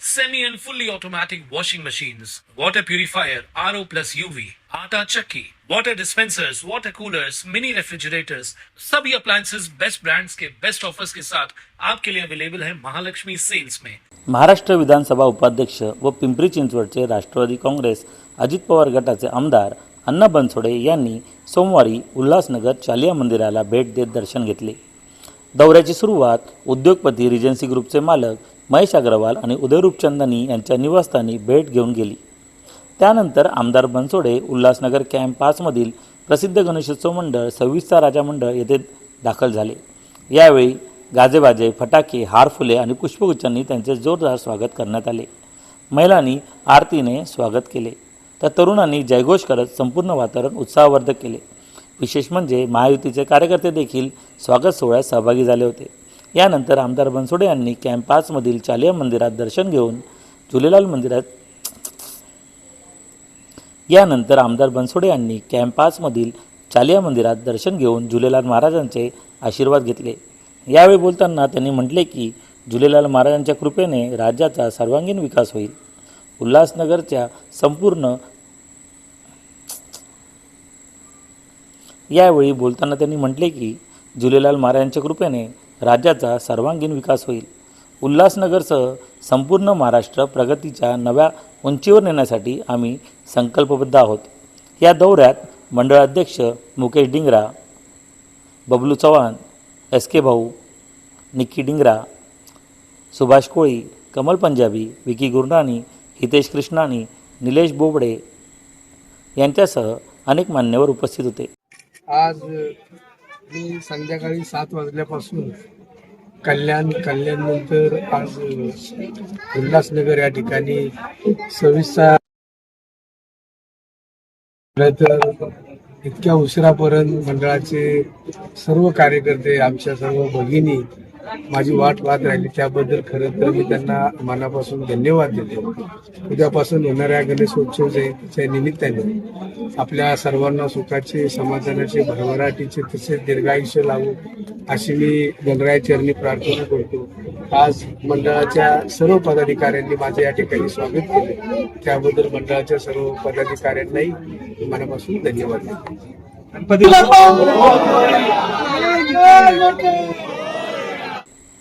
semi and fully automatic washing machines, water purifier, RO plus UV, आटा चक्की, water dispensers, water coolers, mini refrigerators, सभी appliances best brands के best offers के साथ आपके लिए अवेलेबल है महालक्ष्मी सेल्स में महाराष्ट्र विधानसभा उपाध्यक्ष व पिंपरी चिंचवडचे राष्ट्रवादी काँग्रेस अजित पवार गटाचे आमदार अण्णा बनसोडे यांनी सोमवारी उल्हासनगर चालिया मंदिराला भेट देत दर्शन घेतले दौऱ्याची सुरुवात उद्योगपती रिजन्सी ग्रुपचे मालक महेश अग्रवाल आणि उदय रूपचंदानी यांच्या निवासस्थानी भेट घेऊन गेली. त्यानंतर आमदार बनसोडे उल्हासनगर कॅम्प पाचमधील प्रसिद्ध गणेशोत्सव मंडळ सव्वीसचा राजा मंडळ येथे दाखल झाले. यावेळी गाजेबाजे फटाके हार फुले आणि पुष्पगुच्छांनी त्यांचे जोरदार स्वागत करण्यात आले. महिलांनी आरतीने स्वागत केले तर तरुणांनी जयघोष करत संपूर्ण वातावरण उत्साहवर्धक केले. विशेष म्हणजे महायुतीचे कार्यकर्ते देखील स्वागत सोहळ्यात सहभागी झाले होते. यानंतर आमदार बनसोडे यांनी कॅम्प पाचमधील चालिया मंदिरात दर्शन घेऊन झुलेलाल मंदिरात यानंतर आमदार बनसोडे यांनी कॅम्प पाचमधील चालिया मंदिरात दर्शन घेऊन झुलेलाल महाराजांचे आशीर्वाद घेतले. यावेळी बोलताना त्यांनी म्हटले की झुलेलाल महाराजांच्या कृपेने राज्याचा सर्वांगीण विकास होईल. उल्हासनगरच्या संपूर्ण यावेळी बोलताना त्यांनी म्हटले की झुलेलाल महाराजांच्या कृपेने राज्याचा सर्वांगीण विकास होईल. उल्हासनगरसह संपूर्ण महाराष्ट्र प्रगतीच्या नव्या उंचीवर नेण्यासाठी आम्ही संकल्पबद्ध आहोत. या दौऱ्यात मंडळ अध्यक्ष मुकेश डिंगरा बबलू चव्हाण एस के भाऊ निक्की डिंगरा सुभाष कोळी कमल पंजाबी विकी गुरनानी हितेश कृष्णानी निलेश बोबडे यांच्यासह अनेक मान्यवर उपस्थित होते. आज मी संध्याकाळी सात वाजल्यापासून कल्याण कल्याण नंतर आज उल्हासनगर या ठिकाणी सव्वीस तर इतक्या उशिरापर्यंत मंडळाचे सर्व कार्यकर्ते आमच्या सर्व भगिनी माझी वाट पाहत राहिली त्याबद्दल खरं तर मी त्यांना मनापासून धन्यवाद देतो उद्यापासून होणाऱ्या गणेशोत्सवच्या निमित्ताने आपल्या सर्वांना सुखाचे समाधानाचे भरभराटीचे तसेच दीर्घायुष्य लावू अशी मी गणराय चरणी प्रार्थना करतो आज मंडळाच्या सर्व पदाधिकाऱ्यांनी माझे या ठिकाणी स्वागत केले त्याबद्दल मंडळाच्या सर्व पदाधिकाऱ्यांनाही मनापासून धन्यवाद देतो